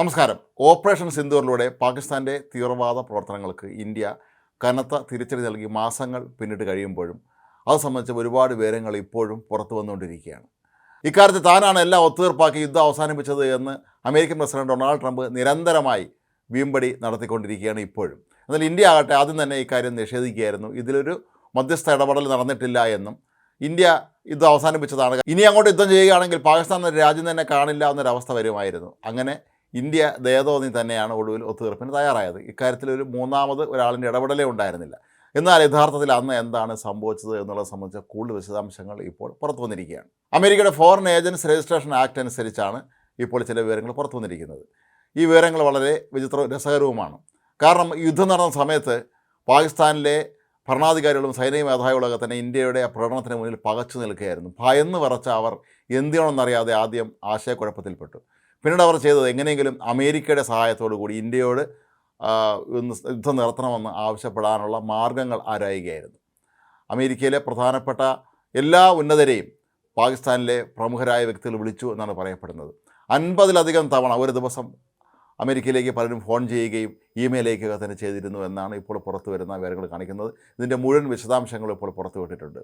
നമസ്കാരം. ഓപ്പറേഷൻ സിന്ദൂറിലൂടെ പാകിസ്ഥാന്റെ തീവ്രവാദ പ്രവർത്തനങ്ങൾക്ക് ഇന്ത്യ കനത്ത തിരിച്ചടി നൽകി മാസങ്ങൾ പിന്നിട്ട് കഴിയുമ്പോഴും അത് സംബന്ധിച്ച ഒരുപാട് വിവരങ്ങൾ ഇപ്പോഴും പുറത്തു വന്നുകൊണ്ടിരിക്കുകയാണ്. ഇക്കാര്യത്തിൽ താനാണ് എല്ലാം ഒത്തുതീർപ്പാക്കി യുദ്ധം അവസാനിപ്പിച്ചത് എന്ന് അമേരിക്കൻ പ്രസിഡന്റ് ഡൊണാൾഡ് ട്രംപ് നിരന്തരമായി വീമ്പടി നടത്തിക്കൊണ്ടിരിക്കുകയാണ് ഇപ്പോഴും. എന്നാൽ ഇന്ത്യ ആകട്ടെ ആദ്യം തന്നെ ഇക്കാര്യം നിഷേധിക്കുകയായിരുന്നു. ഇതിലൊരു മധ്യസ്ഥ ഇടപെടൽ നടന്നിട്ടില്ല എന്നും ഇന്ത്യ യുദ്ധം അവസാനിപ്പിച്ചതാണ്. ഇനി അങ്ങോട്ട് യുദ്ധം ചെയ്യുകയാണെങ്കിൽ പാകിസ്ഥാൻ രാജ്യം തന്നെ കാണില്ല എന്നൊരവസ്ഥ വരുമായിരുന്നു. അങ്ങനെ ഇന്ത്യ ദയതോന്നി തന്നെയാണ് ഒടുവിൽ ഒത്തുതീർപ്പിന് തയ്യാറായത്. ഇക്കാര്യത്തിൽ ഒരു മൂന്നാമത് ഒരാളിന്റെ ഇടപെടലേ ഉണ്ടായിരുന്നില്ല. എന്നാൽ യഥാർത്ഥത്തിൽ അന്ന് എന്താണ് സംഭവിച്ചത് എന്നുള്ളത് സംബന്ധിച്ച കൂടുതൽ വിശദാംശങ്ങൾ ഇപ്പോൾ പുറത്തു വന്നിരിക്കുകയാണ്. അമേരിക്കയുടെ ഫോറിൻ ഏജൻസ് രജിസ്ട്രേഷൻ ആക്ട് അനുസരിച്ചാണ് ഇപ്പോൾ ചില വിവരങ്ങൾ പുറത്തു വന്നിരിക്കുന്നത്. ഈ വിവരങ്ങൾ വളരെ വിചിത്ര രസകരവുമാണ്. കാരണം യുദ്ധം നടന്ന സമയത്ത് പാകിസ്ഥാനിലെ ഭരണാധികാരികളും സൈനിക മേധാവികളൊക്കെ തന്നെ ഇന്ത്യയുടെ പ്രകടനത്തിന് മുന്നിൽ പകച്ചു നിൽക്കുകയായിരുന്നു. ഭയന്ന് പറച്ച അവർ എന്ത് ചെയ്യണമെന്നറിയാതെ ആദ്യം ആശയക്കുഴപ്പത്തിൽപ്പെട്ടു. പിന്നീട് അവർ ചെയ്തത് എങ്ങനെയെങ്കിലും അമേരിക്കയുടെ സഹായത്തോടു കൂടി ഇന്ത്യയോട് യുദ്ധം നിർത്തണമെന്ന് ആവശ്യപ്പെടാനുള്ള മാർഗങ്ങൾ ആരായുകയായിരുന്നു. അമേരിക്കയിലെ പ്രധാനപ്പെട്ട എല്ലാ ഉന്നതരെയും പാകിസ്ഥാനിലെ പ്രമുഖരായ വ്യക്തികൾ വിളിച്ചു എന്നാണ് പറയപ്പെടുന്നത്. അൻപതിലധികം തവണ ഒരു ദിവസം അമേരിക്കയിലേക്ക് പലരും ഫോൺ ചെയ്യുകയും ഇമെയിലേക്കൊക്കെ തന്നെ ചെയ്തിരുന്നു എന്നാണ് ഇപ്പോൾ പുറത്തു വരുന്ന വിവരങ്ങൾ കാണിക്കുന്നത്. ഇതിന്റെ മുഴുവൻ വിശദാംശങ്ങളും ഇപ്പോൾ പുറത്തു വിട്ടിട്ടുണ്ട്.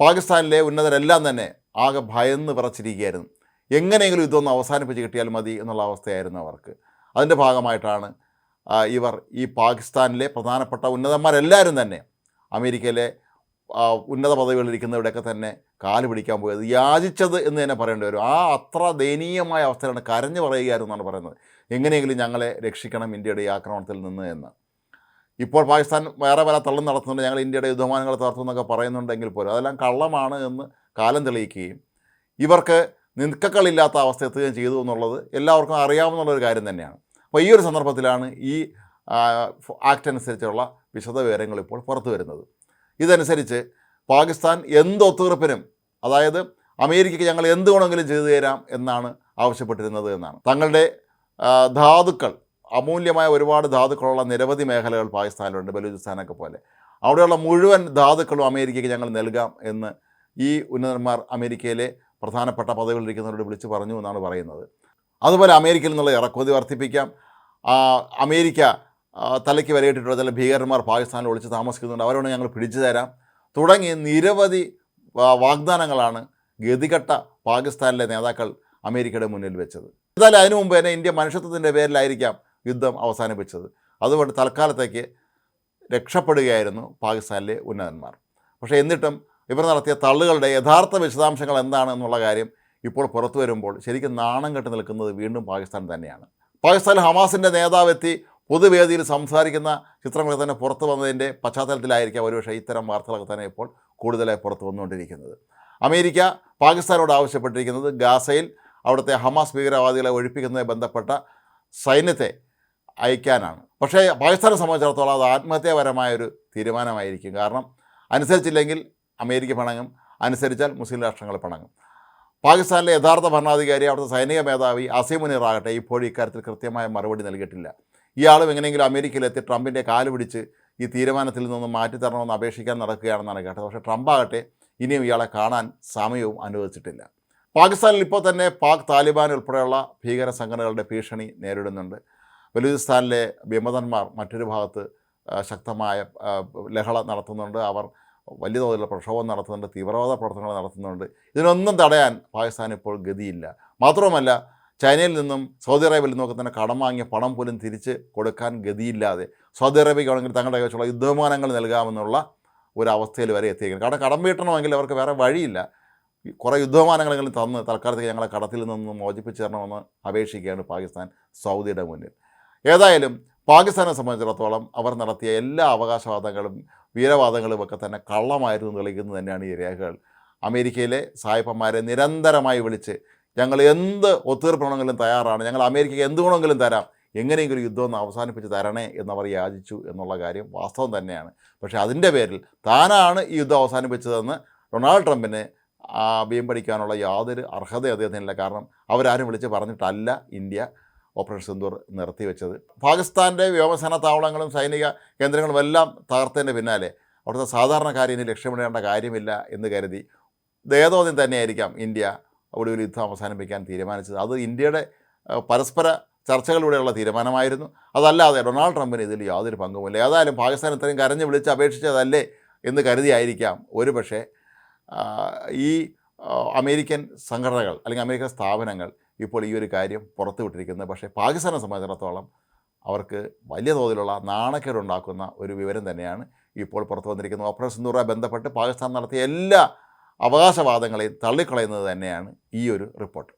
പാകിസ്ഥാനിലെ ഉന്നതരെല്ലാം തന്നെ ആകെ ഭയന്ന് വിറച്ചിരിക്കുകയായിരുന്നു. എങ്ങനെയെങ്കിലും ഇതൊന്ന് അവസാനിപ്പിച്ച് കിട്ടിയാൽ മതി എന്നുള്ള അവസ്ഥയായിരുന്നു അവർക്ക്. അതിന്റെ ഭാഗമായിട്ടാണ് ഇവർ ഈ പാകിസ്ഥാനിലെ പ്രധാനപ്പെട്ട ഉന്നതന്മാരെല്ലാവരും തന്നെ അമേരിക്കയിലെ ഉന്നത പദവികളിലിരിക്കുന്നവരുടെയൊക്കെ തന്നെ കാൽ പിടിക്കാൻ പോയത് യാചിച്ചത് എന്ന് തന്നെ പറയേണ്ടി വരും. ആ അത്ര ദയനീയമായ അവസ്ഥയിലാണ് കരഞ്ഞു പറയുകയായിരുന്നു എന്നാണ് പറയുന്നത്. എങ്ങനെയെങ്കിലും ഞങ്ങളെ രക്ഷിക്കണം ഇന്ത്യയുടെ ഈ ആക്രമണത്തിൽ നിന്ന് എന്ന്. ഇപ്പോൾ പാകിസ്ഥാൻ വേറെ പല തള്ളും നടത്തുന്നുണ്ട് ഞങ്ങൾ ഇന്ത്യയുടെ യുദ്ധമാനങ്ങൾ തകർത്തുന്നൊക്കെ പറയുന്നുണ്ടെങ്കിൽ പോലും അതെല്ലാം കള്ളമാണ് എന്ന് കാലം തെളിയിക്കുകയും ഇവർക്ക് നിൽക്കക്കളില്ലാത്ത അവസ്ഥ എത്തുകയും ചെയ്തു എന്നുള്ളത് എല്ലാവർക്കും അറിയാവുന്നുള്ളൊരു കാര്യം തന്നെയാണ്. അപ്പോൾ ഈ ഒരു സന്ദർഭത്തിലാണ് ഈ ആക്ട് അനുസരിച്ചുള്ള വിശദ വിവരങ്ങൾ ഇപ്പോൾ പുറത്തു വരുന്നത്. ഇതനുസരിച്ച് പാകിസ്ഥാൻ എന്ത് ഒത്തുതീർപ്പിനും അതായത് അമേരിക്കയ്ക്ക് ഞങ്ങൾ എന്ത് വേണമെങ്കിലും ചെയ്തു തരാം എന്നാണ് ആവശ്യപ്പെട്ടിരുന്നത് എന്നാണ്. തങ്ങളുടെ ധാതുക്കൾ അമൂല്യമായ ഒരുപാട് ധാതുക്കളുള്ള നിരവധി മേഖലകൾ പാകിസ്ഥാനിലുണ്ട് ബലൂചിസ്ഥാനൊക്കെ പോലെ. അവിടെയുള്ള മുഴുവൻ ധാതുക്കളും അമേരിക്കയ്ക്ക് ഞങ്ങൾ നൽകാം എന്ന് ഈ ഉന്നതന്മാർ അമേരിക്കയിലെ പ്രധാനപ്പെട്ട പദവികളിരിക്കുന്നവരോട് വിളിച്ചു പറഞ്ഞു എന്നാണ് പറയുന്നത്. അതുപോലെ അമേരിക്കയിൽ നിന്നുള്ള ഇറക്കുമതി വർദ്ധിപ്പിക്കാം. അമേരിക്ക തലയ്ക്ക് വരയിട്ടിട്ടുള്ള ചില ഭീകരന്മാർ പാകിസ്ഥാനിൽ ഒളിച്ച് താമസിക്കുന്നുണ്ട്. അവരോട് ഞങ്ങൾ പിടിച്ചു തരാം. തുടങ്ങി നിരവധി വാഗ്ദാനങ്ങളാണ് ഗതികെട്ട പാകിസ്ഥാനിലെ നേതാക്കൾ അമേരിക്കയുടെ മുന്നിൽ വെച്ചത്. എന്തായാലും അതിനു മുമ്പ് തന്നെ ഇന്ത്യ മനുഷ്യത്വത്തിന്റെ പേരിലായിരിക്കാം യുദ്ധം അവസാനിപ്പിച്ചത്. അതുകൊണ്ട് തൽക്കാലത്തേക്ക് രക്ഷപ്പെടുകയായിരുന്നു പാകിസ്ഥാനിലെ ഉന്നതന്മാർ. പക്ഷേ എന്നിട്ടും ഇവർ നടത്തിയ തള്ളുകളുടെ യഥാർത്ഥ വിശദാംശങ്ങൾ എന്താണ് എന്നുള്ള കാര്യം ഇപ്പോൾ പുറത്തു വരുമ്പോൾ ശരിക്കും നാണം കെട്ട് നിൽക്കുന്നത് വീണ്ടും പാകിസ്ഥാൻ തന്നെയാണ്. പാകിസ്ഥാൻ ഹമാസിന്റെ നേതാവ് എത്തി പൊതുവേദിയിൽ സംസാരിക്കുന്ന ചിത്രങ്ങളൊക്കെ തന്നെ പുറത്തു വന്നതിന്റെ പശ്ചാത്തലത്തിലായിരിക്കാം ഒരുപക്ഷെ ഇത്തരം വാർത്തകളൊക്കെ തന്നെ ഇപ്പോൾ കൂടുതലായി പുറത്തു വന്നുകൊണ്ടിരിക്കുന്നത്. അമേരിക്ക പാകിസ്ഥാനോട് ആവശ്യപ്പെട്ടിരിക്കുന്നത് ഗാസയിൽ അവിടുത്തെ ഹമാസ് ഭീകരവാദികളെ ഒഴിപ്പിക്കുന്നതുമായി ബന്ധപ്പെട്ട സൈന്യത്തെ അയക്കാനാണ്. പക്ഷേ പാകിസ്ഥാനെ സംബന്ധിച്ചിടത്തോളം അത് ആത്മഹത്യാപരമായ ഒരു തീരുമാനമായിരിക്കും. കാരണം അനുസരിച്ചില്ലെങ്കിൽ അമേരിക്ക പിണങ്ങും. അനുസരിച്ചാൽ മുസ്ലിം രാഷ്ട്രങ്ങൾ പിണങ്ങും. പാകിസ്ഥാനിലെ യഥാർത്ഥ ഭരണാധികാരി അവിടുത്തെ സൈനിക മേധാവി അസീമുനിറാകട്ടെ ഇപ്പോഴും ഇക്കാര്യത്തിൽ കൃത്യമായ മറുപടി നൽകിയിട്ടില്ല. ഇയാളും എങ്ങനെയെങ്കിലും അമേരിക്കയിലെത്തി ട്രംപിന്റെ കാൽ പിടിച്ച് ഈ തീരുമാനത്തിൽ നിന്നും മാറ്റി തരണമെന്ന് അപേക്ഷിക്കാൻ നടക്കുകയാണെന്നാണ് കേട്ടത്. പക്ഷേ ട്രംപ് ആകട്ടെ ഇനിയും ഇയാളെ കാണാൻ സമയവും അനുവദിച്ചിട്ടില്ല. പാകിസ്ഥാനിൽ ഇപ്പോൾ തന്നെ പാക് താലിബാൻ ഉൾപ്പെടെയുള്ള ഭീകര സംഘടനകളുടെ ഭീഷണി നേരിടുന്നുണ്ട്. ബലൂചിസ്ഥാനിലെ വിമതന്മാർ മറ്റൊരു ഭാഗത്ത് ശക്തമായ ലഹള നടത്തുന്നുണ്ട്. അവർ വലിയ തോതിലുള്ള പ്രക്ഷോഭം നടത്തുന്നുണ്ട് തീവ്രവാദ പ്രവർത്തനങ്ങൾ നടത്തുന്നുണ്ട്. ഇതിനൊന്നും തടയാൻ പാകിസ്ഥാൻ ഇപ്പോൾ ഗതിയില്ല. മാത്രവുമല്ല ചൈനയിൽ നിന്നും സൗദി അറേബ്യയിൽ നിന്നൊക്കെ തന്നെ കടം വാങ്ങിയ പണം പോലും തിരിച്ച് കൊടുക്കാൻ ഗതിയില്ലാതെ സൗദി അറേബ്യയ്ക്കാണെങ്കിൽ തങ്ങളുടെ കൈവശമുള്ള യുദ്ധവിമാനങ്ങൾ നൽകാമെന്നുള്ള ഒരു അവസ്ഥയിൽ വരെ എത്തിയിരിക്കുന്നത് കാരണം കടം വീട്ടണമെങ്കിൽ അവർക്ക് വേറെ വഴിയില്ല. കുറേ യുദ്ധവിമാനങ്ങളെങ്കിലും തന്ന് തൽക്കാലത്തേക്ക് ഞങ്ങളെ കടത്തിൽ നിന്ന് മോചിപ്പിച്ചു തരണമെന്ന് അപേക്ഷിക്കുകയാണ് പാകിസ്ഥാൻ സൗദിയുടെ മുന്നിൽ. ഏതായാലും പാകിസ്ഥാനെ സംബന്ധിച്ചിടത്തോളം അവർ നടത്തിയ എല്ലാ അവകാശവാദങ്ങളും വീരവാദങ്ങളും ഒക്കെ തന്നെ കള്ളമായിരുന്നു തെളിയിക്കുന്നത് തന്നെയാണ് ഈ രേഖകൾ. അമേരിക്കയിലെ സായിപ്പന്മാരെ നിരന്തരമായി വിളിച്ച് ഞങ്ങൾ എന്ത് ഒത്തുതീർപ്പണമെങ്കിലും തയ്യാറാണ് ഞങ്ങൾ അമേരിക്കയ്ക്ക് എന്ത് ഗുണമെങ്കിലും തരാം എങ്ങനെയെങ്കിലും യുദ്ധം ഒന്ന് അവസാനിപ്പിച്ച് തരണേ എന്നവർ യാചിച്ചു എന്നുള്ള കാര്യം വാസ്തവം തന്നെയാണ്. പക്ഷേ അതിന്റെ പേരിൽ താനാണ് ഈ യുദ്ധം അവസാനിപ്പിച്ചതെന്ന് ഡൊണാൾഡ് ട്രംപിന് പഠിക്കാനുള്ള യാതൊരു അർഹത അദ്ദേഹത്തിനില്ല കാരണം അവരാരും വിളിച്ച് പറഞ്ഞിട്ടല്ല ഇന്ത്യ ഓപ്പറേഷൻ സിന്ദൂർ നിർത്തിവെച്ചത് പാകിസ്ഥാന്റെ വ്യോമസേന താവളങ്ങളും സൈനിക കേന്ദ്രങ്ങളും എല്ലാം തകർത്തതിന്റെ പിന്നാലെ അവിടുത്തെ സാധാരണക്കാരി ഇനി ലക്ഷ്യമിടേണ്ട കാര്യമില്ല എന്ന് കരുതി. ദയതോന്യം തന്നെയായിരിക്കാം ഇന്ത്യ ഒടുവിൽ യുദ്ധം അവസാനിപ്പിക്കാൻ തീരുമാനിച്ചത്. അത് ഇന്ത്യയുടെ പരസ്പര ചർച്ചകളിലൂടെയുള്ള തീരുമാനമായിരുന്നു. അതല്ലാതെ ഡൊണാൾഡ് ട്രംപിന് ഇതിൽ യാതൊരു പങ്കുമില്ല. ഏതായാലും പാകിസ്ഥാൻ ഇത്രയും കരഞ്ഞ് വിളിച്ച് അപേക്ഷിച്ചതല്ലേ എന്ന് കരുതിയായിരിക്കാം. ഒരു പക്ഷേ ഈ അമേരിക്കൻ സംഘടനകൾ അല്ലെങ്കിൽ അമേരിക്കൻ സ്ഥാപനങ്ങൾ ഇപ്പോൾ ഈ ഒരു കാര്യം പുറത്തുവിട്ടിരിക്കുന്നത് പക്ഷേ പാകിസ്ഥാനെ സംബന്ധിച്ചിടത്തോളം അവർക്ക് വലിയ തോതിലുള്ള നാണക്കേടുണ്ടാക്കുന്ന ഒരു വിവരം തന്നെയാണ് ഇപ്പോൾ പുറത്തു വന്നിരിക്കുന്നത്. ഓപ്പറേഷൻ സിന്ദൂറുമായി ബന്ധപ്പെട്ട് പാകിസ്ഥാൻ നടത്തിയ എല്ലാ അവകാശവാദങ്ങളെയും തള്ളിക്കളയുന്നത് തന്നെയാണ് ഈ ഒരു റിപ്പോർട്ട്.